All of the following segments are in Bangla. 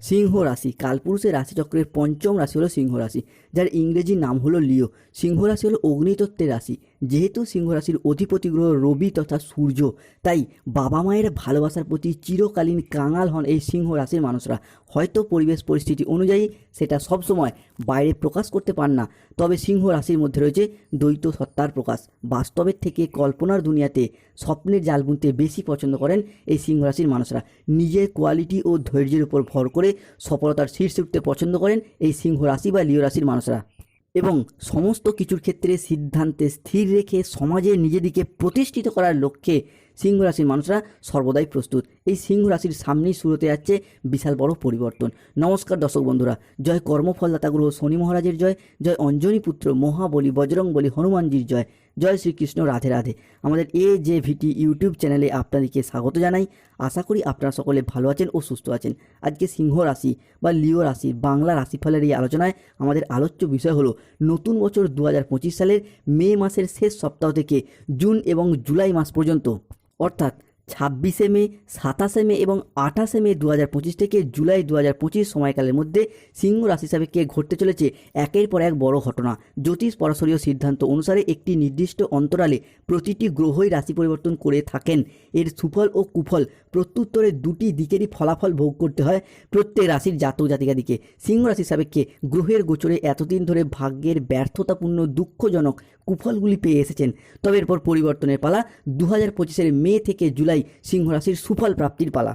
সিংহ রাশি। কালপুরুষের রাশিচক্রের পঞ্চম রাশি হলো সিংহ রাশি, যার ইংরেজি নাম হলো লিও। সিংহ রাশি হলো অগ্নিতত্ত্বের রাশি। যেহেতু সিংহ রাশির অধিপতি গ্রহ রবি তথা সূর্য, তাই বাবা মায়ের ভালোবাসার প্রতি চিরকালীন কাঙাল হন এই সিংহ রাশির মানুষরা। হয়তো পরিবেশ পরিস্থিতি অনুযায়ী সেটা সবসময় বাইরে প্রকাশ করতে পান না, তবে সিংহ রাশির মধ্যে রয়েছে দ্বৈত সত্তার প্রকাশ। বাস্তবের থেকে কল্পনার দুনিয়াতে স্বপ্নের জাল বুনতে বেশি পছন্দ করেন এই সিংহ রাশির মানুষরা। নিজের কোয়ালিটি ও ধৈর্যের উপর ভর করে সফলতার শীর্ষে উঠতে পছন্দ করেন এই সিংহ রাশি বা লিও রাশির মানুষরা। এবং সমস্ত কিছুর ক্ষেত্রে সিদ্ধান্তে স্থির রেখে সমাজে নিজেদিকে প্রতিষ্ঠিত করার লক্ষ্যে সিংহ রাশির মানুষরা সর্বদাই প্রস্তুত। এই সিংহ রাশির সামনেই শুরু হতে যাচ্ছে বিশাল বড় পরিবর্তন। নমস্কার দর্শক বন্ধুরা, জয় কর্মফলদাতা গ্রহ শনি মহারাজের জয় জয় অঞ্জনী পুত্র মহাবলী বজরং বলি হনুমানজির জয় জয় শ্রীকৃষ্ণ রাধে রাধে। আমাদের এ জে ভিটি ইউটিউব চ্যানেলে আপনাদেরকে স্বাগত জানাই। আশা করি আপনারা সকলে ভালো আছেন ও সুস্থ আছেন। আজকে সিংহ রাশি বা লিও রাশি, বাংলা রাশিফলের এই আলোচনায় আমাদের আলোচ্য বিষয় হলো নতুন বছর দু হাজার পঁচিশ সালের মে মাসের শেষ সপ্তাহ থেকে জুন এবং জুলাই মাস পর্যন্ত। অর্থাৎ ছাব্বিশে মে, সাতাশে মে এবং আঠাশে মে দু হাজার পঁচিশ থেকে জুলাই দু হাজার পঁচিশ সময়কালের মধ্যে সিংহ রাশি সাপেক্ষে ঘটতে চলেছে, একের পর এক বড় ঘটনা। জ্যোতিষ পরাশরীয় সিদ্ধান্ত অনুসারে একটি নির্দিষ্ট অন্তরালে প্রতিটি গ্রহই রাশি পরিবর্তন করে থাকেন। এর সুফল ও কুফল প্রত্যুত্তরে দুটি দিকেরই ফলাফল ভোগ করতে হয় প্রত্যেক রাশির জাতক জাতিকাদিকে। সিংহ রাশি সাপেক্ষে গ্রহের গোচরে এতদিন ধরে ভাগ্যের ব্যর্থতাপূর্ণ দুঃখজনক কুফলগুলি পেয়ে এসেছেন। তবে এরপর পরিবর্তনের পালা দু হাজার পঁচিশের মে থেকে জুলাই সিংহরাশির সুফল প্রাপ্তির পালা।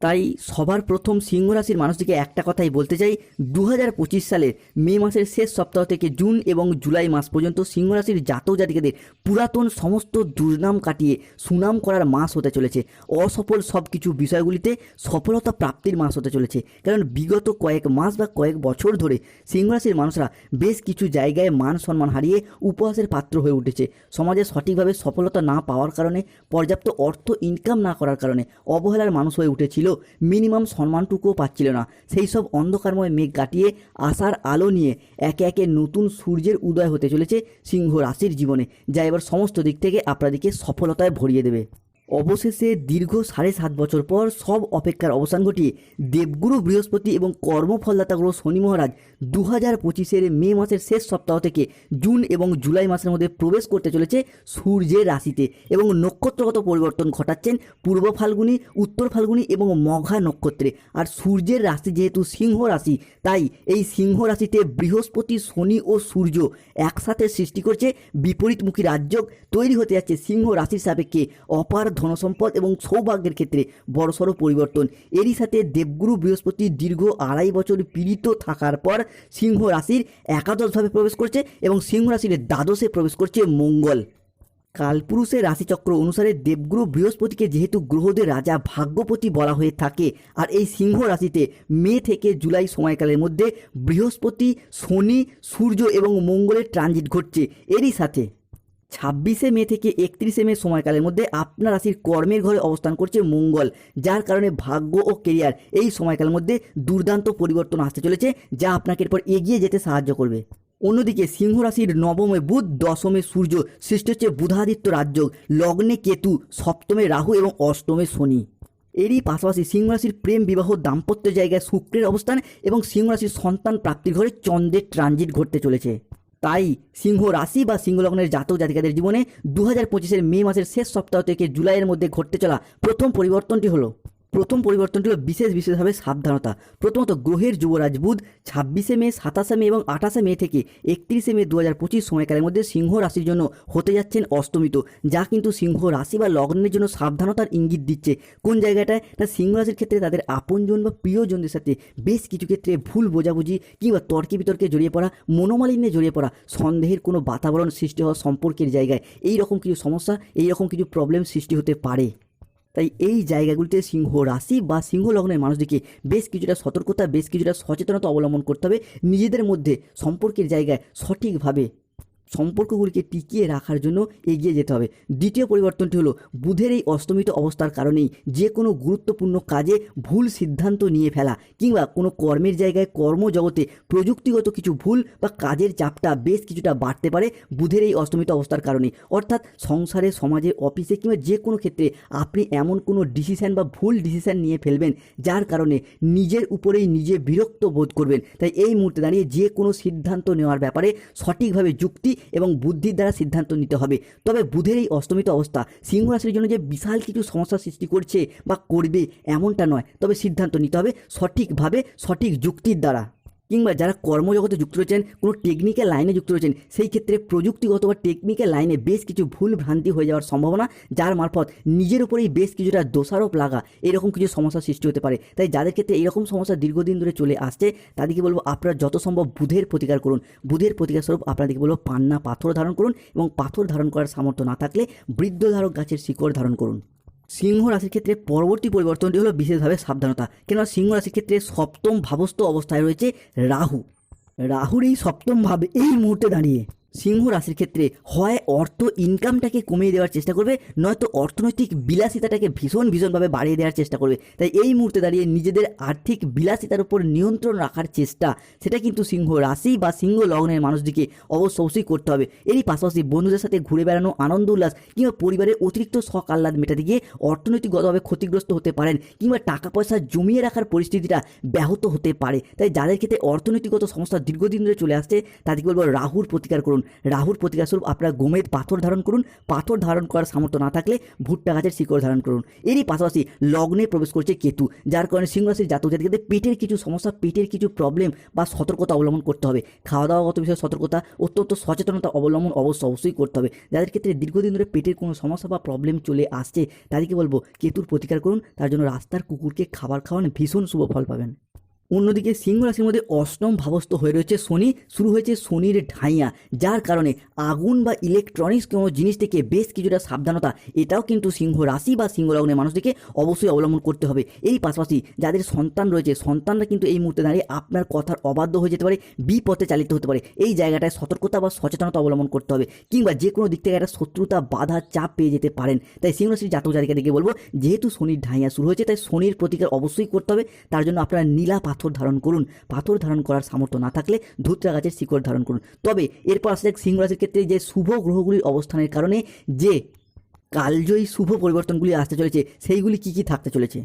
তাই সবার প্রথম সিংহ রাশির মানুষটিকে একটা কথাই বলতে চাই দু হাজার পঁচিশ সালের মে মাসের শেষ সপ্তাহ থেকে জুন এবং জুলাই মাস পর্যন্ত সিংহ রাশির জাতক জাতিকাদের পুরাতন সমস্ত দুর্নাম কাটিয়ে সুনাম করার মাস হতে চলেছে। অসফল সব কিছু বিষয়গুলিতে সফলতা প্রাপ্তির মাস হতে চলেছে। কারণ বিগত কয়েক মাস বা কয়েক বছর ধরে সিংহ রাশির মানুষরা বেশ কিছু জায়গায় মান সম্মান হারিয়ে উপহাসের পাত্র হয়ে উঠেছে। সমাজে সঠিকভাবে সফলতা না পাওয়ার কারণে, পর্যাপ্ত অর্থ ইনকাম না করার কারণে অবহেলার মানুষ হয়ে উঠেছিল মিনিমাম সম্মানটুকুও পাচ্ছিল না। সেই সব অন্ধকারময় মেঘ কাটিয়ে আশার আলো নিয়ে একে একে নতুন সূর্যের উদয় হতে চলেছে সিংহ রাশির জীবনে, যা এবার সমস্ত দিক থেকে আপনাদেরকে সফলতায় ভরিয়ে দেবে। অবশেষে দীর্ঘ সাড়ে সাত বছর পর সব অপেক্ষার অবসান ঘটিয়ে দেবগুরু বৃহস্পতি এবং কর্মফলদাতা শনি মহারাজ দু হাজার পঁচিশের মে মাসের শেষ সপ্তাহ থেকে জুন এবং জুলাই মাসের মধ্যে প্রবেশ করতে চলেছে সূর্যের রাশিতে এবং নক্ষত্রগত পরিবর্তন ঘটাচ্ছেন পূর্ব ফাল্গুনি, উত্তর ফাল্গুনি এবং মঘা নক্ষত্রে। আর সূর্যের রাশি যেহেতু সিংহ রাশি, তাই এই সিংহ রাশিতে বৃহস্পতি, শনি ও সূর্য একসাথে সৃষ্টি করছে বিপরীতমুখী রাজ্য তৈরি হতে যাচ্ছে সিংহ রাশির সাপেক্ষে অপার ধনসম্পদ এবং সৌভাগ্যের ক্ষেত্রে বড়সড় পরিবর্তন। এরই সাথে দেবগুরু বৃহস্পতি দীর্ঘ আড়াই বছর পীড়িত থাকার পর সিংহ রাশির একাদশভাবে প্রবেশ করছে এবং সিংহ রাশির দ্বাদশে প্রবেশ করছে মঙ্গল। কালপুরুষের রাশিচক্র অনুসারে দেবগুরু বৃহস্পতিকে যেহেতু গ্রহদের রাজা ভাগ্যপতি বলা হয়ে থাকে, আর এই সিংহ রাশিতে মে থেকে জুলাই সময়কালের মধ্যে বৃহস্পতি, শনি, সূর্য এবং মঙ্গলের ট্রানজিট ঘটছে। এরই সাথে ছাব্বিশে মে থেকে একত্রিশে মে সময়কালের মধ্যে আপনার রাশির কর্মের ঘরে অবস্থান করছে মঙ্গল, যার কারণে ভাগ্য ও কেরিয়ার এই সময়কালের মধ্যে দুর্দান্ত পরিবর্তন আসতে চলেছে, যা আপনাকে এরপর এগিয়ে যেতে সাহায্য করবে। অন্যদিকে সিংহ রাশির নবমে বুধ, দশমে সূর্য, সৃষ্টি হচ্ছে বুধাদিত্য রাজ্য লগ্নে কেতু, সপ্তমে রাহু এবং অষ্টমে শনি। এরই পাশাপাশি সিংহ রাশির প্রেম বিবাহ দাম্পত্যের জায়গায় শুক্রের অবস্থান এবং সিংহ রাশির সন্তান প্রাপ্তির ঘরে চন্দ্রের ট্রানজিট ঘটতে চলেছে। তাই সিংহ রাশি বা সিংহ লগ্নের জাতক জাতিকাদের জীবনে দু হাজার পঁচিশের মে মাসের শেষ সপ্তাহ থেকে জুলাইয়ের মধ্যে ঘটতে চলা প্রথম পরিবর্তনটি হলো। প্রথম পরিবর্তনটি হলো বিশেষ বিশেষভাবে সাবধানতা। প্রথমত গ্রহের যুবরাজ বুধ ছাব্বিশে মে, সাতাশে মে এবং আঠাশে মে থেকে একত্রিশে মে দু হাজার পঁচিশ সময়কালের মধ্যে সিংহ রাশির জন্য হতে যাচ্ছেন অস্তমিত যা কিন্তু সিংহ রাশি বা লগ্নের জন্য সাবধানতার ইঙ্গিত দিচ্ছে। কোন জায়গাটায়? না, সিংহ রাশির ক্ষেত্রে তাদের আপনজন বা প্রিয়জনদের সাথে বেশ কিছু ক্ষেত্রে ভুল বোঝাবুঝি কিংবা তর্কে বিতর্কে জড়িয়ে পড়া, মনোমালিন্যে জড়িয়ে পড়া, সন্দেহের কোনো বাতাবরণ সৃষ্টি হওয়া সম্পর্কের জায়গায়। এই রকম কিছু সমস্যা এই রকম কিছু প্রবলেম সৃষ্টি হতে পারে। তাই এই জায়গাগুলিতে সিংহ রাশি বা সিংহ লগ্নের মানুষদেরকে বেশ কিছুটা সতর্কতা, বেশ কিছুটা সচেতনতা অবলম্বন করতে হবে। নিজেদের মধ্যে সম্পর্কের জায়গায় সঠিকভাবে সম্পর্কগুলিকে টিকিয়ে রাখার জন্য এগিয়ে যেতে হবে। দ্বিতীয় পরিবর্তনটি হলো, বুধের এই অস্তমিত অবস্থার কারণেই যে কোনো গুরুত্বপূর্ণ কাজে ভুল সিদ্ধান্ত নিয়ে ফেলা কিংবা কোনো কর্মের জায়গায় কর্মজগতে প্রযুক্তিগত কিছু ভুল বা কাজের চাপটা বেশ কিছুটা বাড়তে পারে বুধের এই অস্তমিত অবস্থার কারণে। অর্থাৎ সংসারে, সমাজে, অফিসে কিংবা যে কোনো ক্ষেত্রে আপনি এমন কোনো ডিসিশন বা ভুল ডিসিশন নিয়ে ফেলবেন যার কারণে নিজের উপরেই নিজে বিরক্ত বোধ করবেন। তাই এই মুহূর্তে দাঁড়িয়ে যে কোনো সিদ্ধান্ত নেওয়ার ব্যাপারে সঠিকভাবে যুক্তি এবং বুদ্ধির দ্বারা সিদ্ধান্ত নিতে হবে। তবে বুধের এই অস্তমিত অবস্থা। সিংহ রাশির জন্য যে বিশাল কিছু সমস্যা সৃষ্টি করছে বা করবে, এমনটা নয়। তবে সিদ্ধান্ত নিতে হবে সঠিকভাবে, সঠিক যুক্তির দ্বারা। কিংবা যারা কর্মজগতে যুক্ত রয়েছেন, কোনো টেকনিক্যাল লাইনে যুক্ত রয়েছেন, সেই ক্ষেত্রে প্রযুক্তিগত বা টেকনিক্যাল লাইনে বেশ কিছু ভুল ভ্রান্তি হয়ে যাওয়ার সম্ভাবনা, যার মারফত নিজের উপরেই বেশ কিছুটা দোষারোপ লাগা এরকম কিছু সমস্যার সৃষ্টি হতে পারে। তাই যাদের ক্ষেত্রে এরকম সমস্যা দীর্ঘদিন ধরে চলে আসছে, তাদেরকে বলব আপনারা যত সম্ভব বুধের প্রতিকার করুন। বুধের প্রতিকার স্বরূপ আপনাদেরকে বলব পান্না পাথর ধারণ করুন এবং পাথর ধারণ করার সামর্থ্য না থাকলে বৃদ্ধ ধারক গাছের শিকড় ধারণ করুন। সিংহ রাশির ক্ষেত্রে পরবর্তী পরিবর্তনটি হলো বিশেষভাবে সাবধানতা। কেননা সিংহ রাশির ক্ষেত্রে সপ্তম ভাবস্থ অবস্থায় রয়েছে রাহু। রাহুর এই সপ্তম ভাবে এই মুহূর্তে দাঁড়িয়ে। সিংহ রাশির ক্ষেত্রে হয় অর্থ ইনকামটাকে কমিয়ে দেওয়ার চেষ্টা করবে, নয়তো অর্থনৈতিক বিলাসিতাটাকে ভীষণ ভীষণভাবে বাড়িয়ে দেওয়ার চেষ্টা করবে। তাই এই মুহূর্তে দাঁড়িয়ে নিজেদের আর্থিক বিলাসিতার উপর নিয়ন্ত্রণ রাখার চেষ্টা, সেটা কিন্তু সিংহ রাশি বা সিংহ লগ্নের মানুষদিকে অবশ্য অবশ্যই করতে হবে। এরই পাশাপাশি বন্ধুদের সাথে ঘুরে বেড়ানো আনন্দ উল্লাস কিংবা পরিবারের অতিরিক্ত শখ আহ্লাদ মেটাতে গিয়ে অর্থনৈতিকগতভাবে ক্ষতিগ্রস্ত হতে পারেন কিংবা টাকা পয়সা জমিয়ে রাখার পরিস্থিতিটা ব্যাহত হতে পারে। তাই যাদের ক্ষেত্রে অর্থনৈতিকগত সমস্যা দীর্ঘদিন ধরে চলে আসছে, তাদেরকে বলব রাহুর প্রতিকার করুন। রাহুর প্রতিকার স্বরূপ আপনারা গোমেদ পাথর ধারণ করুন। পাথর ধারণ করার সামর্থ্য না থাকলে ভুট্টা গাছের শিকড় ধারণ করুন। এরই পাশাপাশি লগ্নে প্রবেশ করছে কেতু, যার কারণে সিংহ রাশির জাতক জাতিকাদের পেটের কিছু সমস্যা, পেটের কিছু প্রবলেম বা সতর্কতা অবলম্বন করতে হবে। খাওয়া দাওয়াগত বিষয়ে সতর্কতা, অত্যন্ত সচেতনতা অবলম্বন অবশ্য অবশ্যই করতে হবে। যাদের ক্ষেত্রে দীর্ঘদিন ধরে পেটের কোনো সমস্যা বা প্রবলেম চলে আসছে, তাদেরকে বলব, কেতুর প্রতিকার করুন। তার জন্য রাস্তার কুকুরকে খাবার খাওয়ান, ভীষণ শুভ ফল পাবেন। অন্যদিকে সিংহ রাশির মধ্যে অষ্টম ভাবস্থ হয়ে রয়েছে শনি। শুরু হয়েছে শনির ঢাইয়া, যার কারণে আগুন বা ইলেকট্রনিক্স কোনো জিনিস থেকে বেশ কিছুটা সাবধানতা, এটাও কিন্তু সিংহ রাশি বা সিংহ লগ্নের মানুষদেরকে অবশ্যই অবলম্বন করতে হবে। এই পাশাপাশি যাদের সন্তান রয়েছে, সন্তানরা কিন্তু এই মুহূর্তে দাঁড়িয়ে আপনার কথার অবাধ্য হয়ে যেতে পারে, বিপথে চালিত হতে পারে। এই জায়গাটায় সতর্কতা বা সচেতনতা অবলম্বন করতে হবে, কিংবা যে কোনো দিক থেকে একটা শত্রুতা, বাধা, চাপ পেয়ে যেতে পারেন। তাই সিংহ রাশির জাতক জাতিকাদেরকে বলব, যেহেতু শনির ঢাইয়া শুরু হয়েছে, তাই শনির প্রতিকার অবশ্যই করতে হবে। তার জন্য আপনারা নীলা পাথর ধারণ করুন, পাথর ধারণ করার সামর্থ্য না থাকলে ধুতরা গাছের শিকড় ধারণ করুন। তবে এরপর আসলে সিংহ রাশির ক্ষেত্রে যে শুভ গ্রহগুলির অবস্থানের কারণে যে কালজয়ী শুভ পরিবর্তনগুলি আসতে চলেছে, সেইগুলি কি কি থাকতে চলেছে?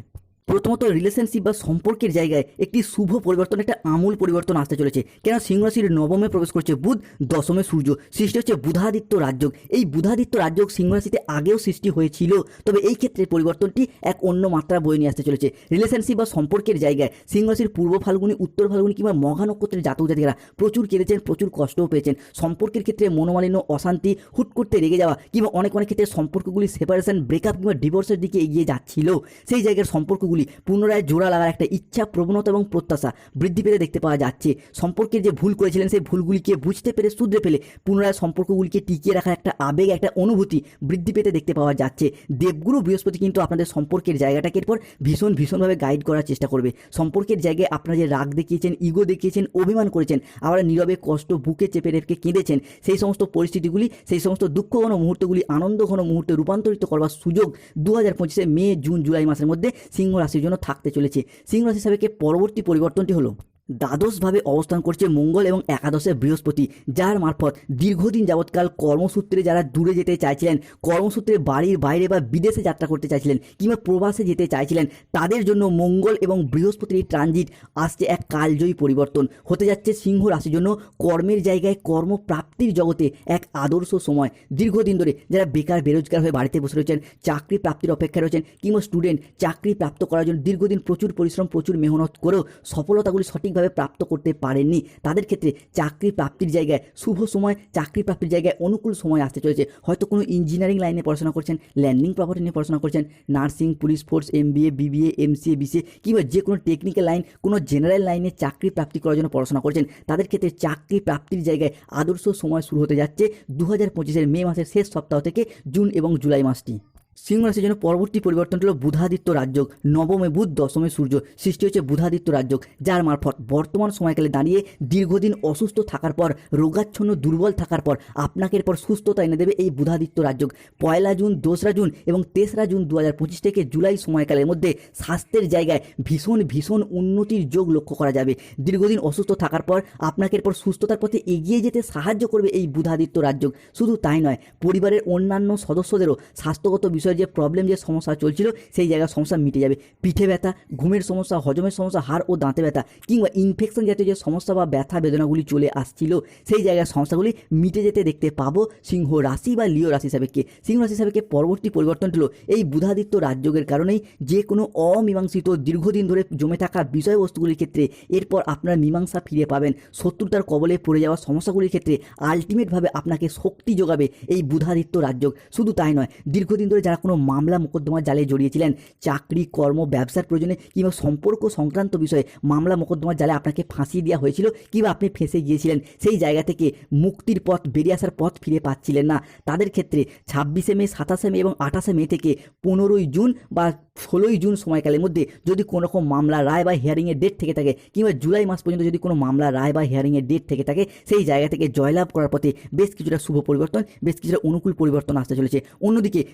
প্রথমত রিলেশনশিপ বা সম্পর্কের জায়গায় একটি শুভ পরিবর্তন, একটা আমূল পরিবর্তন আসতে চলেছে। কেন সিংহ রাশির নবমে প্রবেশ করছে বুধ, দশমে সূর্য। সৃষ্টি হচ্ছে বুধাদিত্য রাজযোগ। এই বুধাদিত্য রাজযোগ সিংহ রাশিতে আগেও সৃষ্টি হয়েছিল, তবে এই ক্ষেত্রে পরিবর্তনটি এক অন্য মাত্রা বয়ে নিয়ে আসতে চলেছে। রিলেশনশিপ বা সম্পর্কের জায়গায় সিংহ রাশির পূর্ব ফাল্গুনি, উত্তর ফাল্গুনি কিংবা মঘা নক্ষত্রের জাতক জাতিকারা প্রচুর কেঁদেছেন, প্রচুর কষ্টও পেয়েছেন। সম্পর্কের ক্ষেত্রে মনোমালিন্য, অশান্তি, হুট করতে রেগে যাওয়া কিংবা অনেক অনেক ক্ষেত্রে সম্পর্কগুলি সেপারেশন ব্রেকআপ কিংবা ডিভোর্সের দিকে এগিয়ে যাচ্ছিল। সেই জায়গার সম্পর্কগুলি পুনরায় জোড়া লাগার একটা ইচ্ছা, প্রবণতা এবং প্রত্যাশা বৃদ্ধি পেতে দেখতে পাওয়া যাচ্ছে। সম্পর্কের যে ভুল করেছিলেন, সেই ভুলগুলিকে বুঝতে পেরে শুধরে ফেলে পুনরায় সম্পর্কগুলিকে টিকিয়ে রাখার একটা আবেগ, একটা অনুভূতি বৃদ্ধি পেতে দেখতে পাওয়া যাচ্ছে। দেবগুরু বৃহস্পতি কিন্তু আপনাদের সম্পর্কের জায়গাটাকে এরপর ভীষণ, ভীষণভাবে গাইড করার চেষ্টা করবে। সম্পর্কের জায়গায় আপনারা যে রাগ দেখিয়েছেন ইগো দেখিয়েছেন, অভিমান করেছেন, আবার নীরবে কষ্ট বুকে চেপে রেখে কেঁদেছেন, সেই সমস্ত পরিস্থিতিগুলি, সেই সমস্ত দুঃখঘন মুহূর্তগুলি আনন্দঘন মুহূর্তে রূপান্তরিত করবার সুযোগ দু হাজার পঁচিশে মে, জুন, জুলাই মাসের মধ্যে সিংহ রাশির জন্য থাকতে চলেছে। সিংহ রাশি সাবেকে পরবর্তী পরিবর্তনটি হলো দ্বাদশভাবে অবস্থান করছে মঙ্গল এবং একাদশে বৃহস্পতি, যার মারফত দীর্ঘদিন যাবৎকাল কর্মসূত্রে যারা দূরে যেতে চাইছিলেন, কর্মসূত্রে বাড়ির বাইরে বা বিদেশে যাত্রা করতে চাইছিলেন কিংবা প্রবাসে যেতে চাইছিলেন, তাদের জন্য মঙ্গল এবং বৃহস্পতির ট্রানজিট আসছে এক কালজয়ী পরিবর্তন। হতে যাচ্ছে সিংহ রাশির জন্য কর্মের জায়গায় কর্মপ্রাপ্তির জগতে এক আদর্শ সময়। দীর্ঘদিন ধরে যারা বেকার, বেরোজগার হয়ে বাড়িতে বসে রয়েছেন, চাকরি প্রাপ্তির অপেক্ষায় রয়েছেন কিংবা স্টুডেন্ট, চাকরি প্রাপ্ত করার জন্য দীর্ঘদিন প্রচুর পরিশ্রম, প্রচুর মেহনত করেও সফলতাগুলি সঠিকভাবে প্রাপ্ত করতে পারেননি? তাদের ক্ষেত্রে চাকরি প্রাপ্তির জায়গায় শুভ সময়, চাকরি প্রাপ্তির জায়গায় অনুকূল সময় আসতে চলেছে। হয়তো কোনো ইঞ্জিনিয়ারিং লাইনে পড়াশোনা করছেন ল্যান্ডিং প্রপার্টি নিয়ে পড়াশোনা করছেন nursing police force MBA BBA MCA BCA কিংবা যে কোনো টেকনিক্যাল লাইন কোনো জেনারেল লাইনে চাকরি প্রাপ্তি করার জন্য পড়াশোনা করছেন। তাদের ক্ষেত্রে চাকরি প্রাপ্তির জায়গায় আদর্শ সময় শুরু হতে যাচ্ছে দু হাজার পঁচিশের মে মাসের শেষ সপ্তাহ থেকে জুন এবং জুলাই মাসটি। সিংহ রাশির জন্য পরবর্তী পরিবর্তন হলো বুধাদিত্য রাজযোগ। নবমে বুধ, দশমে সূর্য। সৃষ্টি হচ্ছে বুধাদিত্য রাজযোগ, যার মারফত বর্তমান সময়কালে দাঁড়িয়ে দীর্ঘদিন অসুস্থ থাকার পর, রোগাচ্ছন্ন, দুর্বল থাকার পর আপনাকে এরপর সুস্থতা এনে দেবে এই বুধাদিত্য রাজযোগ। পয়লা জুন, দোসরা জুন এবং তেসরা জুন দু হাজার পঁচিশ থেকে জুলাই সময়কালের মধ্যে স্বাস্থ্যের জায়গায় ভীষণ ভীষণ উন্নতির যোগ লক্ষ্য করা যাবে। দীর্ঘদিন অসুস্থ থাকার পর আপনাকে এরপর সুস্থতার পথে এগিয়ে যেতে সাহায্য করবে এই বুধাদিত্য রাজযোগ। শুধু তাই নয়, পরিবারের অন্যান্য সদস্যদেরও স্বাস্থ্যগত বিষয়ে যে প্রবলেম যে সমস্যা চলছিল, সেই জায়গার সমস্যা মিটে যাবে। পিঠে ব্যথা, ঘুমের সমস্যা, হজমের সমস্যা, হাড় ও দাঁতে ব্যথা, কিংবা ইনফেকশন জাতীয় যে সমস্যা বা ব্যথা বেদনাগুলি চলে আসছিল, সেই জায়গার সমস্যাগুলি মিটে যেতে দেখতে পাবো সিংহ রাশি বা লিও রাশি হিসাবেকে সিংহ রাশি হিসাবেকে পরবর্তী পরিবর্তন হলো এই বুধাদিত্য রাজযোগের কারণেই যে কোনো অমীমাংসিত দীর্ঘদিন ধরে জমে থাকা বিষয়বস্তুগুলির ক্ষেত্রে এরপর আপনার মীমাংসা ফিরে পাবেন। শত্রুতার কবলে পড়ে যাওয়া সমস্যাগুলির ক্ষেত্রে আলটিমেটভাবে আপনাকে শক্তি যোগাবে এই বুধাদিত্য রাজযোগ। শুধু তাই নয়, দীর্ঘদিন ধরে যারা কোনো মামলা মোকদ্দমা জালে জড়িয়েছিলেন? চাকরি, কর্ম, ব্যবসার প্রয়োজনে কিংবা সম্পর্ক সংক্রান্ত বিষয়ে মামলা মোকদ্দমার জালে আপনাকে ফাঁসিয়ে দেওয়া হয়েছিল কিংবা আপনি ফেঁসে গিয়েছিলেন? সেই জায়গা থেকে মুক্তির পথ, বেরিয়ে আসার পথ ফিরে পাচ্ছিলেন না। তাদের ক্ষেত্রে ছাব্বিশে মে, সাতাশে মে এবং আঠাশে মে থেকে পনেরোই জুন বা ষোলোই জুন সময়কালের মধ্যে যদি কোনো রকম মামলা, রায় বা হিয়ারিংয়ের ডেট থেকে থাকে কিংবা জুলাই মাস পর্যন্ত যদি কোনো মামলা, রায় বা হিয়ারিংয়ের ডেট থেকে থাকে, সেই জায়গা থেকে জয়লাভ করার পথে বেশ কিছুটা শুভ পরিবর্তন, বেশ কিছুটা অনুকূল পরিবর্তন আসতে চলেছে। অন্যদিকে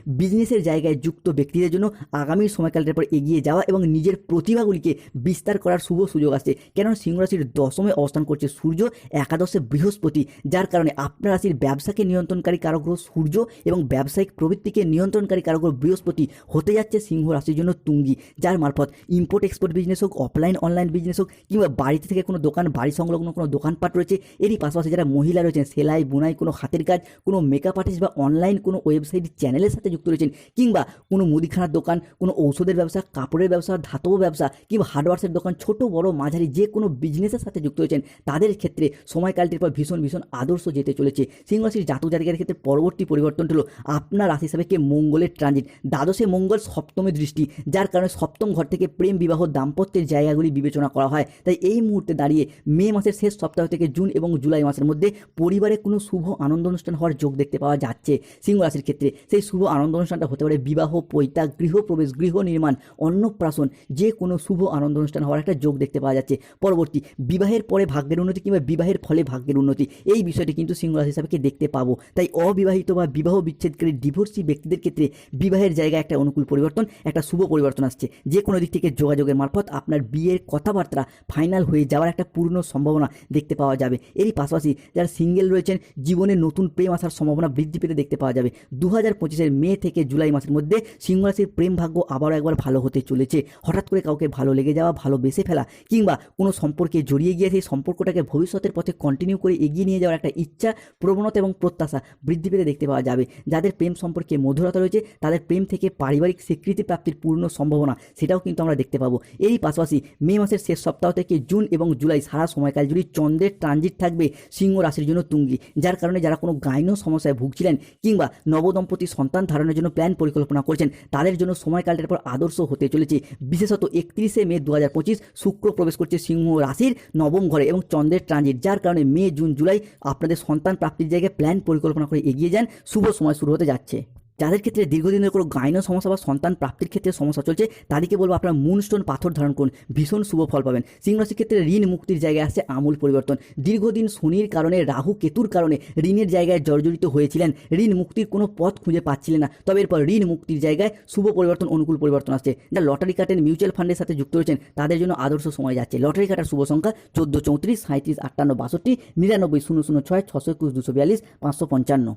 বিজনেসের জায়গায় যুক্ত ব্যক্তিদের জন্য আগামী সময়কালটার পর এগিয়ে যাওয়া এবং নিজের প্রতিভাগুলিকে বিস্তার করার শুভ সুযোগ আসছে কেননা সিংহ রাশির দশমে অবস্থান করছে সূর্য, একাদশে বৃহস্পতি, যার কারণে আপনার রাশির ব্যবসাকে নিয়ন্ত্রণকারী কারগ্রহ সূর্য এবং ব্যবসায়িক প্রবৃত্তিকে নিয়ন্ত্রণকারী কারগ্রহ বৃহস্পতি হতে যাচ্ছে সিংহ রাশির জন্য তুঙ্গি, যার মারফত ইম্পোর্ট এক্সপোর্ট বিজনেস হোক অফলাইন অনলাইন বিজনেস হোক, কিংবা বাড়িতে থেকে কোনো দোকান, বাড়ি সংলগ্ন কোনো দোকানপাট রয়েছে, এরই পাশাপাশি যারা মহিলা রয়েছেন, সেলাই, বুনাই, কোনো হাতের কাজ, কোনো মেকআপ আর্টিস্ট বা অনলাইন কোনো ওয়েবসাইট চ্যানেলের সাথে যুক্ত রয়েছেন কিংবা কোনো মুদিখানার দোকান, কোনো ঔষধের ব্যবসা, কাপড়ের ব্যবসা, ধাতব ব্যবসা কিংবা হার্ডওয়ার্সের দোকান, ছোট, বড়, মাঝারি, যে কোনো বিজনেসের সাথে যুক্ত হয়েছেন, তাদের ক্ষেত্রে সময়কালটির পর ভীষণ ভীষণ আদর্শ যেতে চলেছে। সিংহ রাশির জাতক জাতিকার ক্ষেত্রে পরবর্তী পরিবর্তন হলো আপনার রাশি কে মঙ্গলের ট্রানজিট দ্বাদশে মঙ্গল, সপ্তমে দৃষ্টি। যার কারণে সপ্তম ঘর থেকে প্রেম, বিবাহ, দাম্পত্যের জায়গাগুলি বিবেচনা করা হয়। তাই এই মুহূর্তে দাঁড়িয়ে মে মাসের শেষ সপ্তাহ থেকে জুন এবং জুলাই মাসের মধ্যে পরিবারে কোনো শুভ আনন্দ অনুষ্ঠান হওয়ার যোগ দেখতে পাওয়া যাচ্ছে। সিংহ রাশির ক্ষেত্রে সেই শুভ আনন্দ অনুষ্ঠানটা হতে পারে বিবাহ পৈতা গৃহপ্রবেশ, গৃহ নির্মাণ, অন্নপ্রাশন, যে কোনো শুভ আনন্দ অনুষ্ঠান হওয়ার একটা যোগ দেখতে পাওয়া যাচ্ছে। পরবর্তী, বিবাহের পরে ভাগ্যের উন্নতি কিংবা বিবাহের ফলে ভাগ্যের উন্নতি, এই বিষয়টি কিন্তু সিংহ রাশি হিসাবে দেখতে পাবো। তাই অবিবাহিত বা বিবাহ বিচ্ছেদকারী ডিভোর্সি ব্যক্তিদের ক্ষেত্রে বিবাহের জায়গায় একটা অনুকূল পরিবর্তন, একটা শুভ পরিবর্তন আসছে। যে কোনো দিক থেকে যোগাযোগের মারফত আপনার বিয়ের কথাবার্তা ফাইনাল হয়ে যাওয়ার একটা পূর্ণ সম্ভাবনা দেখতে পাওয়া যাবে। এরই পাশাপাশি যারা সিঙ্গেল রয়েছেন, জীবনে নতুন প্রেম আসার সম্ভাবনা বৃদ্ধি পেতে দেখতে পাওয়া যাবে। দু হাজার পঁচিশের মে থেকে জুলাই মাসের মধ্যে সিংহ রাশির প্রেম ভাগ্য আবারও একবার ভালো হতে চলেছে। হঠাৎ করে কাউকে ভালো লেগে যাওয়া, ভালো ভালোবেসে ফেলা কিংবা কোনো সম্পর্কে জড়িয়ে গিয়ে সেই সম্পর্কটাকে ভবিষ্যতের পথে কন্টিনিউ করে এগিয়ে নিয়ে যাওয়ার একটা ইচ্ছা, প্রবণতা এবং প্রত্যাশা বৃদ্ধি পেতে দেখতে পাওয়া যাবে। যাদের প্রেম সম্পর্কে মধুরতা রয়েছে, তাদের প্রেম থেকে পারিবারিক স্বীকৃতি প্রাপ্তির পূর্ণ সম্ভাবনা সেটাও কিন্তু আমরা দেখতে পাবো। এরই পাশাপাশি মে মাসের শেষ সপ্তাহ থেকে জুন এবং জুলাই সারা সময়কাল জুড়ে চন্দ্রের ট্রানজিট থাকবে সিংহ রাশির জন্য তুঙ্গি, যার কারণে যারা কোনো গাইন সমস্যায় ভুগছিলেন কিংবা নবদম্পতি সন্তান ধারণের জন্য প্ল্যান পরিকল্পনা করছেন। তাদের জন্য সময়কালটার পর আদর্শ হতে চলেছে। বিশেষত একত্রিশে মে দু হাজার পঁচিশ শুক্র প্রবেশ করছে সিংহ রাশির নবম ঘরে এবং চন্দ্রের ট্রানজিট যার কারণে মে, জুন, জুলাই আপনাদের সন্তান প্রাপ্তির জায়গায় প্ল্যান পরিকল্পনা করে এগিয়ে যান। শুভ সময় শুরু হতে যাচ্ছে। যাদের ক্ষেত্রে দীর্ঘদিনের কোনো গাইন সমস্যা বা সন্তান প্রাপ্তির ক্ষেত্রে সমস্যা চলছে, তাদেরকে বলব আপনার মুনস্টোন পাথর ধারণ করুন। ভীষণ শুভ ফল পাবেন। সিংহ রাশির ক্ষেত্রে ঋণ মুক্তির জায়গায় আসছে আমূল পরিবর্তন। দীর্ঘদিন শনির কারণে, রাহু কেতুর কারণে ঋণের জায়গায় জর্জরিত হয়েছিলেন। ঋণ মুক্তির কোনো পথ খুঁজে পাচ্ছিলেন না। তবে এরপর ঋণ মুক্তির জায়গায় শুভ পরিবর্তন, অনুকূল পরিবর্তন আসছে। যারা লটারি কাটেন মিউচুয়াল ফান্ডের সাথে যুক্ত রয়েছেন, তাদের জন্য আদর্শ সময় যাচ্ছে। লটারি কাটার শুভ সংখ্যা চোদ্দ চৌত্রিশ সাঁত্রিশ আটান্ন, বাষট্টি, নিরানব্বই, শূন্য শূন্য, ছয়, ছশো একুশ, দুশো বিয়াল্লিশ, পাঁচশো পঞ্চান্ন।